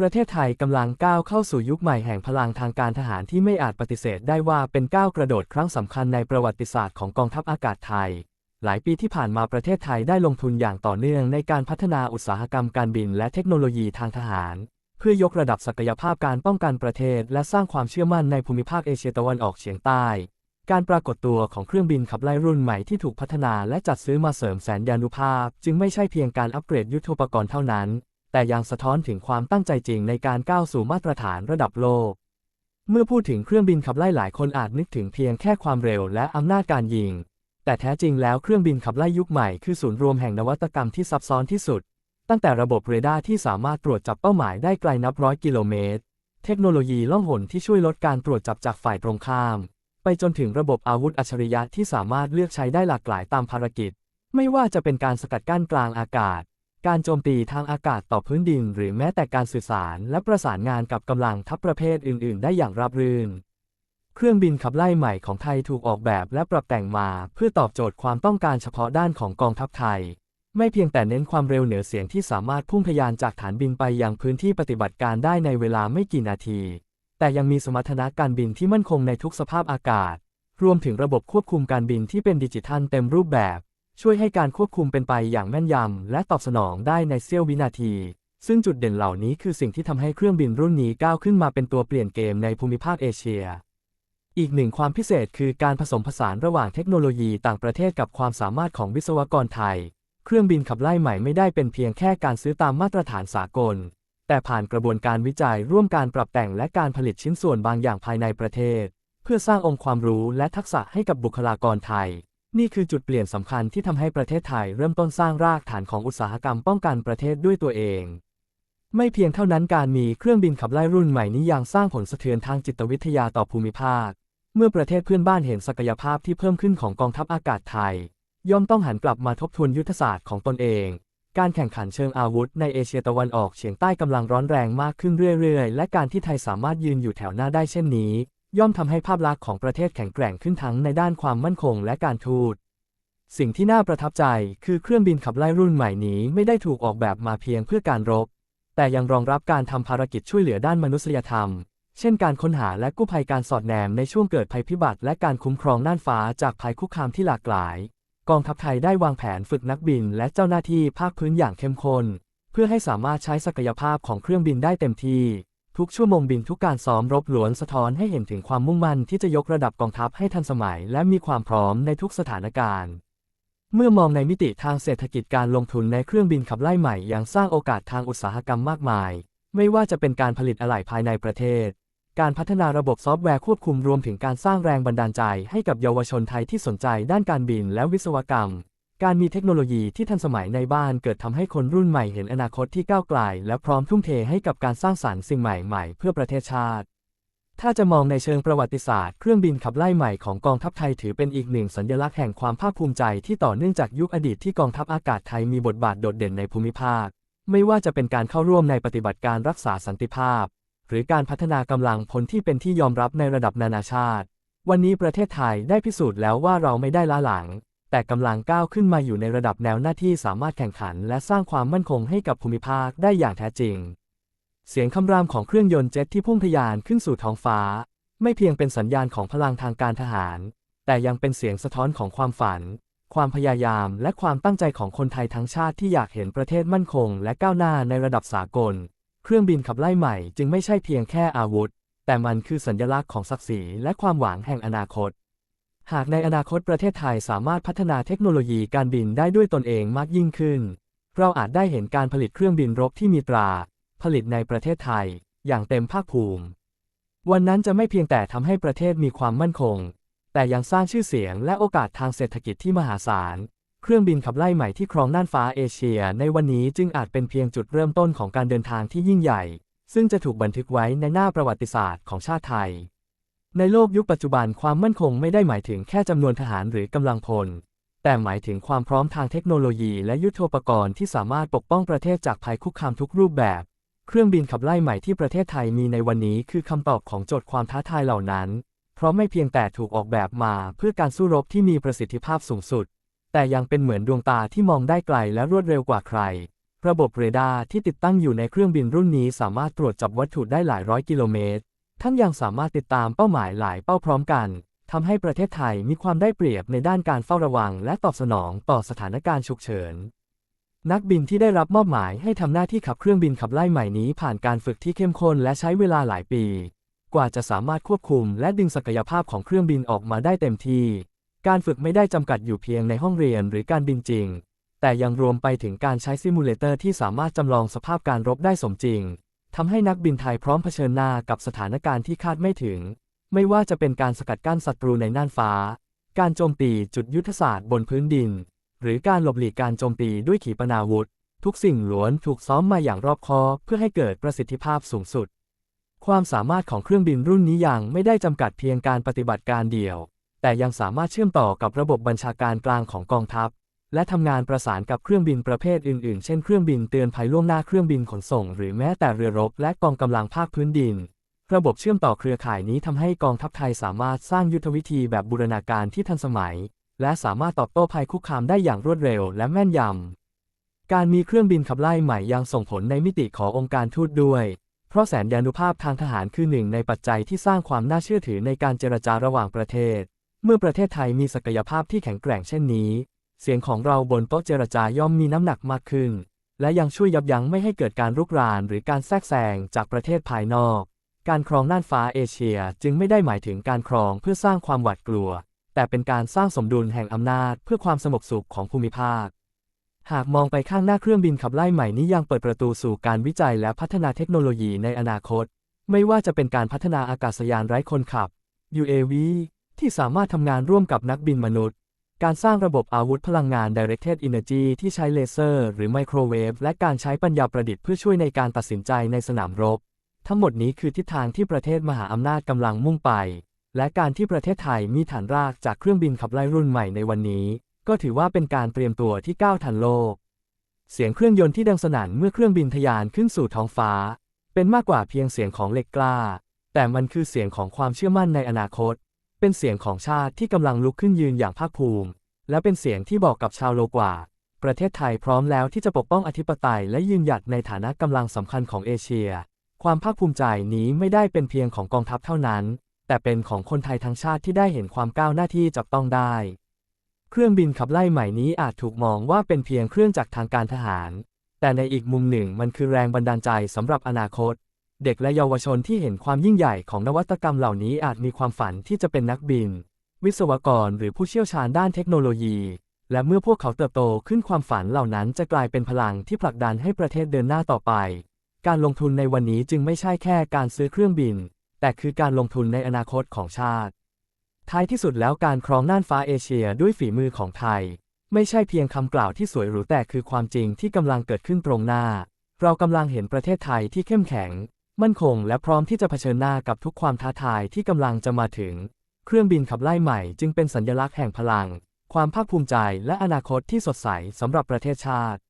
ประเทศไทยกำลังก้าวเข้าสู่ยุคใหม่แห่งพลังทางการทหารที่ไม่อาจปฏิเสธได้ว่าเป็นก้าวกระโดดครั้งสำคัญในประวัติศาสตร์ของกองทัพอากาศไทย หลายปีที่ผ่านมาประเทศไทยได้ลงทุนอย่างต่อเนื่องในการพัฒนาอุตสาหกรรมการบินและเทคโนโลยีทางทหาร เพื่อยกระดับศักยภาพการป้องกันประเทศ และสร้างความเชื่อมั่นในภูมิภาคเอเชียตะวันออกเฉียงใต้ การปรากฏตัวของเครื่องบินขับไล่รุ่นใหม่ที่ถูกพัฒนาและจัดซื้อมาเสริมแสนยานุภาพ จึงไม่ใช่เพียงการอัปเกรดยุทโธปกรณ์เท่านั้น แต่ยังสะท้อนถึงความตั้งใจจริงในการก้าวสู่มาตรฐานระดับโลก เมื่อพูดถึงเครื่องบินขับไล่หลายคนอาจนึกถึงเพียงแค่ความเร็วและอำนาจการยิง แต่แท้จริงแล้วเครื่องบินขับไล่ยุคใหม่คือศูนย์รวมแห่งนวัตกรรมที่ซับซ้อนที่สุด ตั้งแต่ระบบเรดาร์ที่สามารถตรวจจับเป้าหมายได้ไกลนับร้อยกิโลเมตร เทคโนโลยีล่องหนที่ช่วยลดการตรวจจับจากฝ่ายตรงข้าม ไปจนถึงระบบอาวุธอัจฉริยะที่สามารถเลือกใช้ได้หลากหลายตามภารกิจ ไม่ว่าจะเป็นการสกัดกั้นกลางอากาศ การโจมตีทางอากาศต่อพื้นดิน หรือแม้แต่การสื่อสารและประสานงานกับกำลังทัพประเภทอื่น ๆ ได้อย่างราบรื่น เครื่องบินขับไล่ใหม่ของไทยถูกออกแบบและปรับแต่งมา เพื่อตอบโจทย์ความต้องการเฉพาะด้านของกองทัพไทย ไม่เพียงแต่เน้นความเร็วเหนือเสียงที่สามารถพุ่งทะยานจากฐานบินไปยังพื้นที่ปฏิบัติการได้ในเวลาไม่กี่นาที แต่ยังมีสมรรถนะการบินที่มั่นคงในทุกสภาพอากาศ รวมถึงระบบควบคุมการบินที่เป็นดิจิทัลเต็มรูปแบบ ช่วยให้การควบคุมเป็นไปอย่างแม่นยำ และตอบสนองได้ในเสี้ยววินาที ซึ่งจุดเด่นเหล่านี้คือสิ่งที่ทำให้เครื่องบินรุ่นนี้ก้าวขึ้นมาเป็นตัวเปลี่ยนเกมในภูมิภาคเอเชีย อีกหนึ่งความพิเศษคือการผสมผสานระหว่างเทคโนโลยีต่างประเทศกับความสามารถของวิศวกรไทย เครื่องบินขับไล่ใหม่ไม่ได้เป็นเพียงแค่การซื้อตามมาตรฐานสากล แต่ผ่านกระบวนการวิจัยร่วมการปรับแต่งและการผลิตชิ้นส่วนบางอย่างภายในประเทศ เพื่อสร้างองค์ความรู้และทักษะให้กับบุคลากรไทย นี่คือจุดเปลี่ยนสำคัญที่ทำให้ประเทศไทยเริ่มต้นสร้างรากฐานของอุตสาหกรรมป้องกันประเทศด้วยตัวเอง ไม่เพียงเท่านั้นการมีเครื่องบินขับไล่รุ่นใหม่นี้ยังสร้างผลสะเทือนทางจิตวิทยาต่อภูมิภาค เมื่อประเทศเพื่อนบ้านเห็นศักยภาพที่เพิ่มขึ้นของกองทัพอากาศไทย ย่อมต้องหันกลับมาทบทวนยุทธศาสตร์ของตนเอง การแข่งขันเชิงอาวุธ ในเอเชียตะวันออกเฉียงใต้กำลังร้อนแรงมากขึ้นเรื่อยๆ และการที่ไทยสามารถยืนอยู่แถวหน้าได้เช่นนี้ ย่อมทำให้ภาพลักษณ์ของประเทศแข็งแกร่งขึ้นทั้งในด้านความมั่นคงและการทูต สิ่งที่น่าประทับใจคือเครื่องบินขับไล่รุ่นใหม่นี้ไม่ได้ถูกออกแบบมาเพียงเพื่อการรบ แต่ยังรองรับการทำภารกิจช่วยเหลือด้านมนุษยธรรม เช่นการค้นหาและกู้ภัยการสอดแนมในช่วงเกิดภัยพิบัติ และการคุ้มครองน่านฟ้าจากภัยคุกคามที่หลากหลาย กองทัพไทยได้วางแผนฝึกนักบิน และเจ้าหน้าที่ภาคพื้นอย่างเข้มข้น เพื่อให้สามารถใช้ศักยภาพของเครื่องบินได้เต็มที่ ทุกชั่วโมงบินทุกการซ้อมรบล้วนสะท้อนให้เห็นถึงความมุ่งมั่นที่จะยกระดับกองทัพให้ทันสมัย และมีความพร้อมในทุกสถานการณ์ เมื่อมองในมิติทางเศรษฐกิจการลงทุนในเครื่องบินขับไล่ใหม่ยังสร้างโอกาสทางอุตสาหกรรมมากมาย ไม่ว่าจะเป็นการผลิตอะไหล่ภายในประเทศ การพัฒนาระบบซอฟต์แวร์ควบคุมรวมถึงการสร้างแรงบันดาลใจให้กับเยาวชนไทยที่สนใจด้านการบินและวิศวกรรม การมีเทคโนโลยีที่ทันสมัยในบ้านเกิดทำให้คนรุ่นใหม่เห็นอนาคตที่ก้าวไกลและพร้อมทุ่มเทให้กับการสร้างสรรค์สิ่งใหม่ๆ เพื่อประเทศชาติ ถ้าจะมองในเชิงประวัติศาสตร์ เครื่องบินขับไล่ใหม่ของกองทัพไทยถือเป็นอีกหนึ่งสัญลักษณ์แห่งความภาคภูมิใจที่ต่อเนื่องจากยุคอดีตที่กองทัพอากาศไทยมีบทบาทโดดเด่นในภูมิภาค ไม่ว่าจะเป็นการเข้าร่วมในปฏิบัติการรักษาสันติภาพ หรือการพัฒนากำลังพลที่เป็นที่ยอมรับในระดับนานาชาติ วันนี้ประเทศไทยได้พิสูจน์แล้วว่าเราไม่ได้ล้าหลัง แต่กำลังก้าวขึ้นมาอยู่ในระดับแนวหน้าที่สามารถแข่งขัน และสร้างความมั่นคงให้กับภูมิภาคได้อย่างแท้จริง เสียงคำรามของเครื่องยนต์เจ็ตที่พุ่งทะยานขึ้นสู่ท้องฟ้า ไม่เพียงเป็นสัญญาณของพลังทางการทหาร แต่ยังเป็นเสียงสะท้อนของความฝัน ความพยายาม และความตั้งใจของคนไทยทั้งชาติที่อยากเห็นประเทศมั่นคง และก้าวหน้าในระดับสากล เครื่องบินขับไล่ใหม่จึงไม่ใช่เพียงแค่อาวุธ แต่มันคือสัญลักษณ์ของศักดิ์ศรีและความหวังแห่งอนาคต หากในอนาคตประเทศไทยสามารถพัฒนาเทคโนโลยีการบินได้ด้วยตนเองมากยิ่งขึ้น เราอาจได้เห็นการผลิตเครื่องบินรบที่มีตรา ผลิตในประเทศไทย อย่างเต็มภาคภูมิ วันนั้นจะไม่เพียงแต่ทำให้ประเทศมีความมั่นคง แต่ยังสร้างชื่อเสียงและโอกาสทางเศรษฐกิจที่มหาศาล เครื่องบินขับไล่ใหม่ที่ครองน่านฟ้าเอเชีย ในวันนี้จึงอาจเป็นเพียงจุดเริ่มต้นของการเดินทางที่ยิ่งใหญ่ ซึ่งจะถูกบันทึกไว้ในหน้าประวัติศาสตร์ของชาติไทย ในโลกยุคปัจจุบันความมั่นคงไม่ได้หมายถึงแค่จำนวนทหารหรือกำลังพล แต่หมายถึงความพร้อมทางเทคโนโลยีและยุทโธปกรณ์ที่สามารถปกป้องประเทศจากภัยคุกคามทุกรูปแบบ เครื่องบินขับไล่ใหม่ที่ประเทศไทยมีในวันนี้คือคำตอบของโจทย์ความท้าทายเหล่านั้น เพราะไม่เพียงแต่ถูกออกแบบมาเพื่อการสู้รบที่มีประสิทธิภาพสูงสุด แต่ยังเป็นเหมือนดวงตาที่มองได้ไกลและรวดเร็วกว่าใคร ระบบเรดาร์ที่ติดตั้งอยู่ในเครื่องบินรุ่นนี้สามารถตรวจจับวัตถุได้หลายร้อยกิโลเมตร ทั้งยังสามารถติดตามเป้าหมายหลายเป้าพร้อมกันทำให้ประเทศไทยมีความได้เปรียบในด้านการเฝ้าระวัง และตอบสนองต่อสถานการณ์ฉุกเฉิน นักบินที่ได้รับมอบหมายให้ทำหน้าที่ขับเครื่องบินขับไล่ใหม่นี้ผ่านการฝึกที่เข้มข้นและใช้เวลาหลายปี กว่าจะสามารถควบคุม และดึงศักยภาพของเครื่องบินออกมาได้เต็มที่ การฝึกไม่ได้จำกัดอยู่เพียงในห้องเรียนหรือการบินจริง แต่ยังรวมไปถึงการใช้ซิมูเลเตอร์ที่สามารถจำลองสภาพการรบได้สมจริง ทำให้นักบินไทยพร้อมเผชิญหน้ากับสถานการณ์ที่คาดไม่ถึง ไม่ว่าจะเป็นการสกัดกั้นศัตรูในน่านฟ้า การโจมตีจุดยุทธศาสตร์บนพื้นดิน หรือการหลบหลีกการโจมตีด้วยขีปนาวุธ ทุกสิ่งล้วนถูกซ้อมมาอย่างรอบคอบเพื่อให้เกิดประสิทธิภาพสูงสุด ความสามารถของเครื่องบินรุ่นนี้ยังไม่ได้จำกัดเพียงการปฏิบัติการเดี่ยว แต่ยังสามารถเชื่อมต่อกับระบบบัญชาการกลางของกองทัพ และทำงานประสานกับเครื่องบินประเภทอื่น ๆ เช่นเครื่องบินเตือนภัยล่วงหน้าเครื่องบินขนส่ง หรือแม้แต่เรือรบและกองกำลังภาคพื้นดิน ระบบเชื่อมต่อเครือข่ายนี้ทำให้กองทัพไทยสามารถสร้างยุทธวิธีแบบบูรณาการที่ทันสมัย และสามารถตอบโต้ภัยคุกคามได้อย่างรวดเร็วและแม่นยำ การมีเครื่องบินขับไล่ใหม่ยังส่งผลในมิติขององค์การทูตด้วย เพราะแสนยานุภาพทางทหารคือหนึ่งในปัจจัยที่สร้างความน่าเชื่อถือในการเจรจาระหว่างประเทศ เมื่อประเทศไทยมีศักยภาพที่แข็งแกร่งเช่นนี้ เสียงของเราบนโต๊ะเจรจาย่อมมีน้ำหนักมากขึ้น และยังช่วยยับยั้งไม่ให้เกิดการรุกรานหรือการแทรกแซงจากประเทศภายนอก การครองน่านฟ้าเอเชียจึงไม่ได้หมายถึงการครองเพื่อสร้างความหวาดกลัว แต่เป็นการสร้างสมดุลแห่งอำนาจเพื่อความสงบสุขของภูมิภาค หากมองไปข้างหน้าเครื่องบินขับไล่ใหม่นี้ยังเปิดประตูสู่การวิจัยและพัฒนาเทคโนโลยีในอนาคต ไม่ว่าจะเป็นการพัฒนาอากาศยานไร้คนขับ UAV ที่สามารถทำงานร่วมกับนักบินมนุษย์ การสร้างระบบอาวุธพลังงาน Directed Energy ที่ใช้เลเซอร์ หรือไมโครเวฟและการใช้ปัญญาประดิษฐ์เพื่อช่วยในการตัดสินใจในสนามรบ ทั้งหมดนี้คือทิศทางที่ประเทศมหาอำนาจกำลังมุ่งไป และการที่ประเทศไทยมีฐานรากจากเครื่องบินขับไล่รุ่นใหม่ในวันนี้ ก็ถือว่าเป็นการเตรียมตัวที่ก้าวทันโลก เสียงเครื่องยนต์ที่ดังสนั่นเมื่อเครื่องบินทะยานขึ้นสู่ท้องฟ้า เป็นมากกว่าเพียงเสียงของเหล็กกล้า แต่มันคือเสียงของความเชื่อมั่นในอนาคต เป็นเสียงของชาติที่กำลังลุกขึ้นยืนอย่างภาคภูมิ และเป็นเสียงที่บอกกับชาวโลกว่า ประเทศไทยพร้อมแล้วที่จะปกป้องอธิปไตยและยืนหยัดในฐานะกำลังสำคัญของเอเชีย ความภาคภูมิใจนี้ไม่ได้เป็นเพียงของกองทัพเท่านั้น แต่เป็นของคนไทยทั้งชาติที่ได้เห็นความก้าวหน้าที่จับต้องได้ เครื่องบินขับไล่ใหม่นี้อาจถูกมองว่าเป็นเพียงเครื่องจักรทางการทหาร แต่ในอีกมุมหนึ่งมันคือแรงบันดาลใจสำหรับอนาคต เด็กและเยาวชนที่เห็นความยิ่งใหญ่ของนวัตกรรมเหล่านี้อาจมีความฝันที่จะเป็นนักบิน วิศวกรหรือผู้เชี่ยวชาญด้านเทคโนโลยี และเมื่อพวกเขาเติบโตขึ้นความฝันเหล่านั้นจะกลายเป็นพลังที่ผลักดันให้ประเทศเดินหน้าต่อไป การลงทุนในวันนี้จึงไม่ใช่แค่การซื้อเครื่องบิน แต่คือการลงทุนในอนาคตของชาติ ท้ายที่สุดแล้วการครองน่านฟ้าเอเชียด้วยฝีมือของไทย ไม่ใช่เพียงคำกล่าวที่สวยหรูแต่คือความจริงที่กำลังเกิดขึ้นตรงหน้า เรากำลังเห็นประเทศไทยที่เข้มแข็ง มั่นคงและพร้อมที่จะเผชิญหน้ากับทุกความท้าทายที่กำลังจะมาถึง เครื่องบินขับไล่ใหม่จึงเป็นสัญลักษณ์แห่งพลัง ความภาคภูมิใจและอนาคตที่สดใสสำหรับประเทศชาติ